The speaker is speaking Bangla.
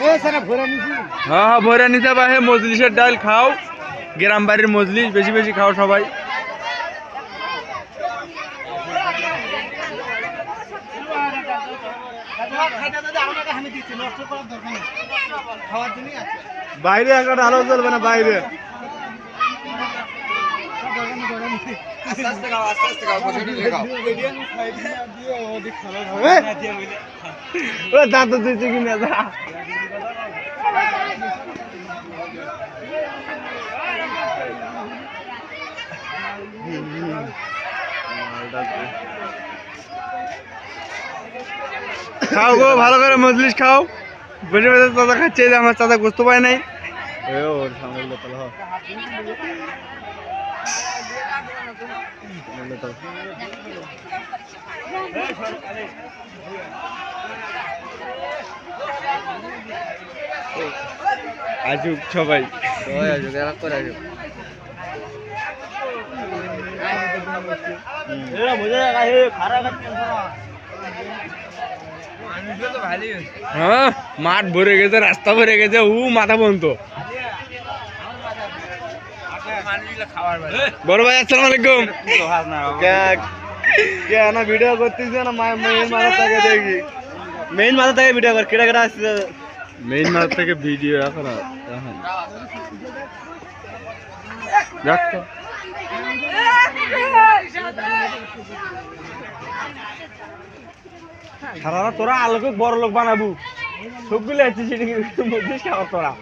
হ্যাঁ হ্যাঁ ভরে নিতে পারে মজলিসের ডাল খাও। গ্রাম বাড়ির মজলিস, বেশি বেশি খাও সবাই। বাইরে একটা আলো চলবে না, বাইরে। ও দাঁত দিচ্ছে কিনা দা খাও গো ভালো করে মজলিস খাও। বসে বসে চাচা খাচ্ছে আমার চাচা বুঝতে পায় নাই। ওর সামনে আসুক সবাই। সবাই আসুক এরা করে আসুক হ্যাঁ মাঠ ভরে গেছে রাস্তা ভরে গেছে উ মাথা বন্ধ। বড় ভাই আসসালামু আলাইকুম। কেন ভিডিও করতেছে না? মেইন মাথা থেকে দেখি। মেইন মাথা থেকে ভিডিও কর কেটা কেটা আসছে? মেইন মাথা থেকে ভিডিও এখন তো। সারা তোরা আলোকে বড় লোক বানাবো। সবগুলো আছে সেটাকে মধ্যে খাওয়া তোরা।